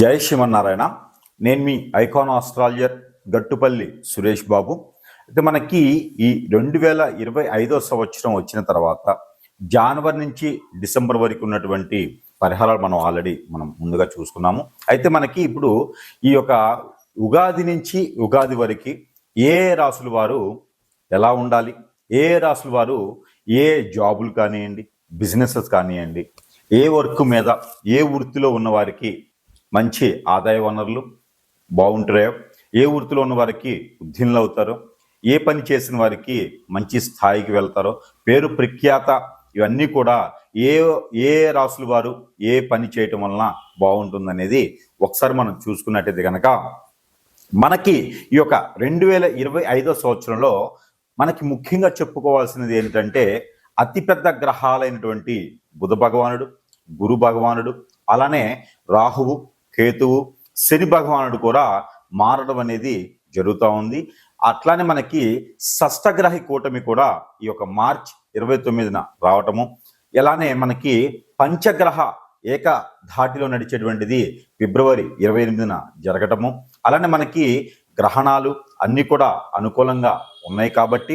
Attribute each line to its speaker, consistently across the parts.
Speaker 1: జై శ్రీమన్నారాయణ. నేను మీ ఐకాన్ ఆస్ట్రాలజర్ గట్టుపల్లి సురేష్ బాబు. అయితే మనకి ఈ రెండు వేల ఇరవై ఐదో సంవత్సరం వచ్చిన తర్వాత జనవరి నుంచి డిసెంబర్ వరకు ఉన్నటువంటి పరిహారాలు మనం ఆల్రెడీ మనం ముందుగా చూసుకున్నాము. అయితే మనకి ఇప్పుడు ఈ యొక్క ఉగాది నుంచి ఉగాది వరకు ఏ రాసుల వారు ఎలా ఉండాలి? ఏ రాసుల వారు ఏ జాబులు కానివ్వండి బిజినెసెస్ కానివ్వండి ఏ వర్క్ మీద ఏ వృత్తిలో ఉన్నవారికి మంచి ఆదాయ వనరులు బాగుంటాయో ఏ వృత్తిలో ఉన్న వారికి ఉద్దీనులు అవుతారో ఏ పని చేసిన వారికి మంచి స్థాయికి వెళ్తారో పేరు ప్రఖ్యాత ఇవన్నీ కూడా ఏ ఏ రాసుల వారు ఏ పని చేయటం వలన బాగుంటుందనేది ఒకసారి మనం చూసుకున్నట్టయితే కనుక మనకి ఈ యొక్క రెండు వేల ఇరవై ఐదో సంవత్సరంలో మనకి ముఖ్యంగా చెప్పుకోవాల్సినది ఏంటంటే అతిపెద్ద గ్రహాలైనటువంటి బుధ భగవానుడు గురు భగవానుడు అలానే రాహువు కేతువు శని భగవానుడు కూడా మారడం అనేది జరుగుతూ ఉంది. అట్లానే మనకి షష్టగ్రహి కూటమి కూడా ఈ యొక్క మార్చ్ ఇరవై తొమ్మిదిన రావటము. ఇలానే మనకి పంచగ్రహ ఏక ధాటిలో నడిచేటువంటిది ఫిబ్రవరి ఇరవై ఎనిమిదిన జరగటము. అలానే మనకి గ్రహణాలు అన్నీ కూడా అనుకూలంగా ఉన్నాయి కాబట్టి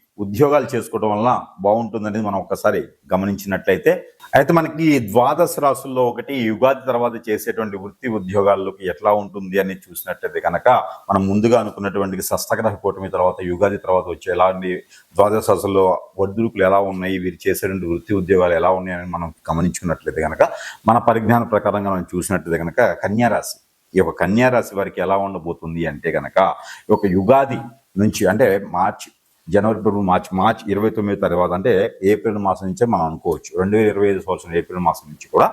Speaker 1: ఉద్యోగాలు చేసుకోవడం వల్ల బాగుంటుందనేది మనం ఒకసారి గమనించినట్లయితే అయితే మనకి ద్వాదశ రాసుల్లో ఒకటి యుగాది తర్వాత చేసేటువంటి వృత్తి ఉద్యోగాల్లోకి ఎట్లా ఉంటుంది అని చూసినట్లయితే కనుక మనం ముందుగా అనుకున్నటువంటి షష్టగ్రహ కూటమి తర్వాత యుగాది తర్వాత వచ్చే ఎలాంటి ద్వాదశ రాసుల్లో ఒడిదుడుకులు ఎలా ఉన్నాయి వీరు చేసేటువంటి వృత్తి ఉద్యోగాలు ఎలా ఉన్నాయని మనం గమనించుకున్నట్లయితే కనుక మన పరిజ్ఞాన ప్రకారంగా మనం చూసినట్లయితే కనుక కన్యారాశి. ఈ యొక్క కన్యారాశి వారికి ఎలా ఉండబోతుంది అంటే కనుక ఈ యొక్క యుగాది నుంచి అంటే మార్చి జనవరి ఫిబ్రవరి మార్చ్ మార్చ్ ఇరవై తొమ్మిది తర్వాత అంటే ఏప్రిల్ మాసం నుంచే మనం అనుకోవచ్చు. రెండు వేల ఇరవై ఐదు సంవత్సరం ఏప్రిల్ మాసం నుంచి కూడా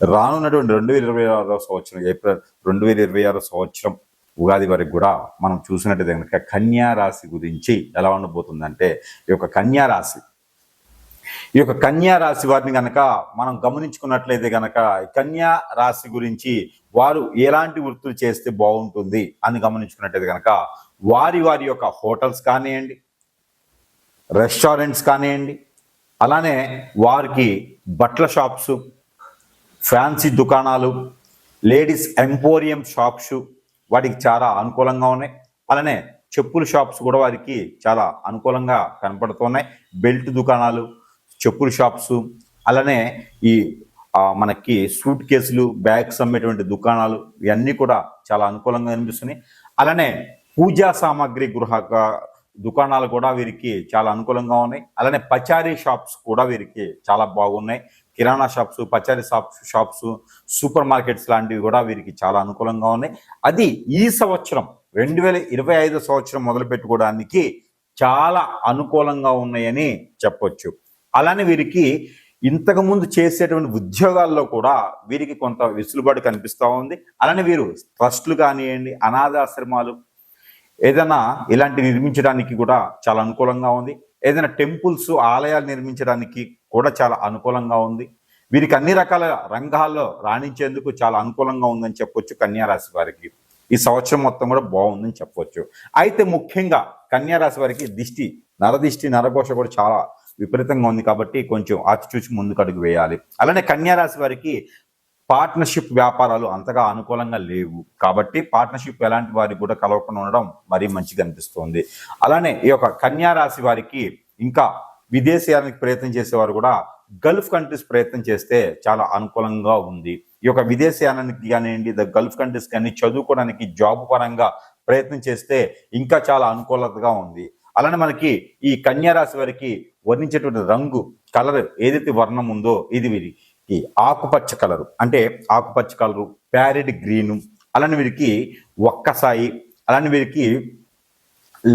Speaker 1: రానున్నటువంటి రెండు వేల ఇరవై ఆరో సంవత్సరం ఏప్రిల్ రెండు వేల ఇరవై ఆరో సంవత్సరం ఉగాది వరకు కూడా మనం చూసినట్టయితే కనుక కన్యా రాశి గురించి ఎలా ఉండబోతుందంటే ఈ యొక్క కన్యా రాశి. ఈ యొక్క కన్యా రాశి వారిని కనుక మనం గమనించుకున్నట్లయితే కనుక కన్యా రాశి గురించి వారు ఎలాంటి వృత్తులు చేస్తే బాగుంటుంది అని గమనించుకున్నట్లయితే కనుక వారి వారి యొక్క హోటల్స్ కానివ్వండి రెస్టారెంట్స్ కానివ్వండి అలానే వారికి బట్టల షాప్స్ ఫ్యాన్సీ దుకాణాలు లేడీస్ ఎంపోరియం షాప్స్ వాటికి చాలా అనుకూలంగా ఉన్నాయి. అలానే చెప్పుల షాప్స్ కూడా వారికి చాలా అనుకూలంగా కనపడుతున్నాయి. బెల్ట్ దుకాణాలు చెప్పుల షాప్స్ అలానే ఈ మనకి సూట్ కేసులు బ్యాగ్స్ అమ్మేటువంటి దుకాణాలు ఇవన్నీ కూడా చాలా అనుకూలంగా కనిపిస్తున్నాయి. అలానే పూజా సామాగ్రి గృహ దుకాణాలు కూడా వీరికి చాలా అనుకూలంగా ఉన్నాయి. అలానే పచారీ షాప్స్ కూడా వీరికి చాలా బాగున్నాయి. కిరాణా షాప్స్ పచారీ షాప్స్ షాప్స్ సూపర్ మార్కెట్స్ లాంటివి కూడా వీరికి చాలా అనుకూలంగా ఉన్నాయి. అది ఈ సంవత్సరం రెండు వేల ఇరవై ఐదు సంవత్సరం మొదలు పెట్టుకోవడానికి చాలా అనుకూలంగా ఉన్నాయని చెప్పొచ్చు. అలానే వీరికి ఇంతకుముందు చేసేటువంటి ఉద్యోగాల్లో కూడా వీరికి కొంత వెసులుబాటు కనిపిస్తూ ఉంది. అలానే వీరు ట్రస్టులు కానివ్వండి అనాథాశ్రమాలు ఏదైనా ఇలాంటి నిర్మించడానికి కూడా చాలా అనుకూలంగా ఉంది. ఏదైనా టెంపుల్స్ ఆలయాలు నిర్మించడానికి కూడా చాలా అనుకూలంగా ఉంది. వీరికి అన్ని రకాల రంగాల్లో రాణించేందుకు చాలా అనుకూలంగా ఉందని చెప్పొచ్చు కన్యారాశి వారికి. ఈ సంవత్సరం మొత్తం కూడా బాగుందని చెప్పొచ్చు. అయితే ముఖ్యంగా కన్యారాశి వారికి దిష్టి నరదిష్టి నరఘోష కూడా చాలా విపరీతంగా ఉంది కాబట్టి కొంచెం ఆచిచూచి ముందుకు అడుగు వేయాలి. అలానే కన్యారాశి వారికి పార్ట్నర్షిప్ వ్యాపారాలు అంతగా అనుకూలంగా లేవు. కాబట్టి పార్ట్నర్షిప్ ఎలాంటి వారికి కూడా కలవకుండా ఉండడం మరీ మంచిగా అనిపిస్తుంది. అలానే ఈ యొక్క కన్యా రాశి వారికి ఇంకా విదేశీయానికి ప్రయత్నం చేసేవారు కూడా గల్ఫ్ కంట్రీస్ ప్రయత్నం చేస్తే చాలా అనుకూలంగా ఉంది. ఈ యొక్క విదేశీయానానికి కానివ్వండి ద గల్ఫ్ కంట్రీస్ కానీ చదువుకోవడానికి జాబ్ పరంగా ప్రయత్నం చేస్తే ఇంకా చాలా అనుకూలతగా ఉంది. అలానే మనకి ఈ కన్యా రాశి వారికి వర్ణించేటువంటి రంగు కలర్ ఏదైతే వర్ణం ఉందో ఇది వీరికి ఆకుపచ్చ కలరు. అంటే ఆకుపచ్చ కలరు ప్యారెడ్ గ్రీను అలానే వీరికి ఒక్కసాయి అలానే వీరికి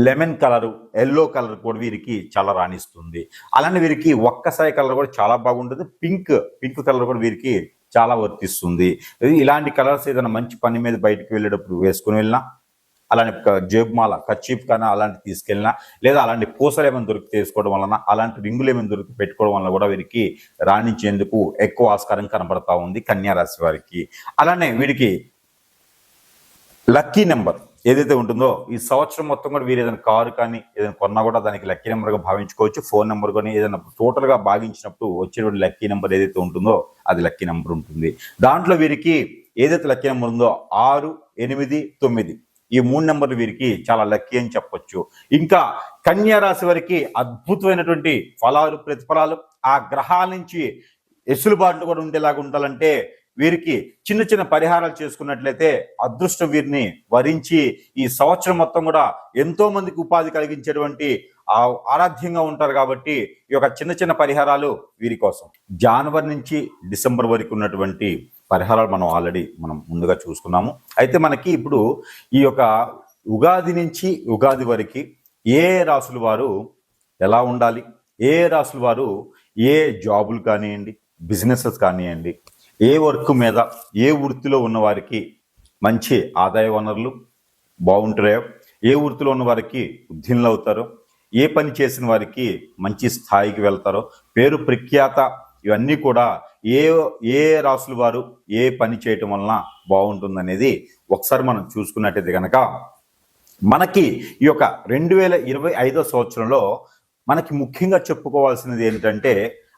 Speaker 1: లెమన్ కలరు ఎల్లో కలర్ కూడా వీరికి చాలా రాణిస్తుంది. అలానే వీరికి ఒక్కసాయి కలర్ కూడా చాలా బాగుంటుంది. పింక్ పింక్ కలర్ కూడా వీరికి చాలా వర్తిస్తుంది. ఇలాంటి కలర్స్ ఏదైనా మంచి పని మీద బయటకు వెళ్ళేటప్పుడు వేసుకుని వెళ్ళినా అలాంటి జేబుమాల కచ్చీప్ కానీ అలాంటి తీసుకెళ్ళినా లేదా అలాంటి పూసలు ఏమైనా దొరికి తీసుకోవడం వలన అలాంటి రింగులు ఏమైనా దొరికి పెట్టుకోవడం వలన కూడా వీరికి రాణించేందుకు ఎక్కువ ఆస్కారం కనబడతా ఉంది కన్యారాశి వారికి. అలానే వీరికి లక్కీ నెంబర్ ఏదైతే ఉంటుందో ఈ సంవత్సరం మొత్తం కూడా వీరు ఏదైనా కారు కానీ ఏదైనా కొన్నా కూడా దానికి లక్కీ నెంబర్గా భావించుకోవచ్చు. ఫోన్ నెంబర్ కానీ ఏదైనా టోటల్గా భాగించినప్పుడు వచ్చేటువంటి లక్కీ నెంబర్ ఏదైతే ఉంటుందో అది లక్కీ నెంబర్ ఉంటుంది. దాంట్లో వీరికి ఏదైతే లక్కీ నెంబర్ ఉందో ఆరు ఎనిమిది తొమ్మిది ఈ మూడు నెంబర్లు వీరికి చాలా లక్కీ అని చెప్పొచ్చు. ఇంకా కన్యా రాశి వారికి అద్భుతమైనటువంటి ఫలాలు ప్రతిఫలాలు ఆ గ్రహాల నుంచి ఎసులుబాట్లు కూడా ఉండేలాగా ఉండాలంటే వీరికి చిన్న చిన్న పరిహారాలు చేసుకున్నట్లయితే అదృష్టం వీరిని వరించి ఈ సంవత్సరం మొత్తం కూడా ఎంతో మందికి ఉపాధి కలిగించేటువంటి ఆరాధ్యంగా ఉంటారు కాబట్టి ఈ యొక్క చిన్న చిన్న పరిహారాలు వీరి కోసం. జనవరి నుంచి డిసెంబర్ వరకు ఉన్నటువంటి పరిహారాలు మనం ఆల్రెడీ మనం ముందుగా చూసుకున్నాము. అయితే మనకి ఇప్పుడు ఈ యొక్క ఉగాది నుంచి ఉగాది వరకు ఏ రాసుల వారు ఎలా ఉండాలి? ఏ రాసుల వారు ఏ జాబులు కానివ్వండి బిజినెసెస్ కానివ్వండి ఏ వర్క్ మీద ఏ వృత్తిలో ఉన్న వారికి మంచి ఆదాయ వనరులు బాగుంటాయో ఏ వృత్తిలో ఉన్న వారికి ఉద్యనులు అవుతారో ఏ పని చేసిన వారికి మంచి స్థాయికి వెళ్తారో పేరు ప్రఖ్యాత ఇవన్నీ కూడా ఏ ఏ రాసుల వారు ఏ పని చేయటం వలన బాగుంటుందనేది ఒకసారి మనం చూసుకున్నట్టయితే కనుక మనకి ఈ యొక్క రెండు వేల ఇరవై ఐదో సంవత్సరంలో మనకి ముఖ్యంగా చెప్పుకోవాల్సినది ఏంటంటే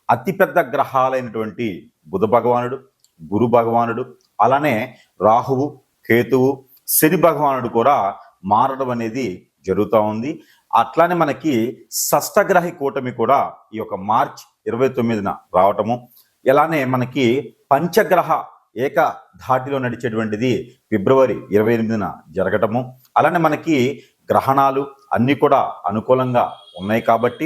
Speaker 1: అతిపెద్ద గ్రహాలైనటువంటి బుధ భగవానుడు గురు భగవానుడు అలానే రాహువు కేతువు శని భగవానుడు కూడా మారడం అనేది జరుగుతూ ఉంది. అట్లానే మనకి షష్టగ్రహి కూటమి కూడా ఈ యొక్క మార్చ్ ఇరవై తొమ్మిదిన రావటము ఇలానే మనకి పంచగ్రహ ఏక ధాటిలో నడిచేటువంటిది ఫిబ్రవరి ఇరవై ఎనిమిదిన జరగటము. అలానే మనకి గ్రహణాలు అన్నీ కూడా అనుకూలంగా ఉన్నాయి కాబట్టి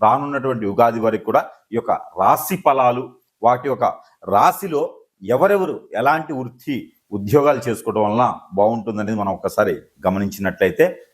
Speaker 1: రానున్నటువంటి ఉగాది వరకు కూడా ఈ యొక్క రాశి ఫలాలు వాటి యొక్క రాశిలో ఎవరెవరు ఎలాంటి వృత్తి ఉద్యోగాలు చేసుకోవడం వలన బాగుంటుందనేది మనం ఒకసారి గమనించినట్లయితే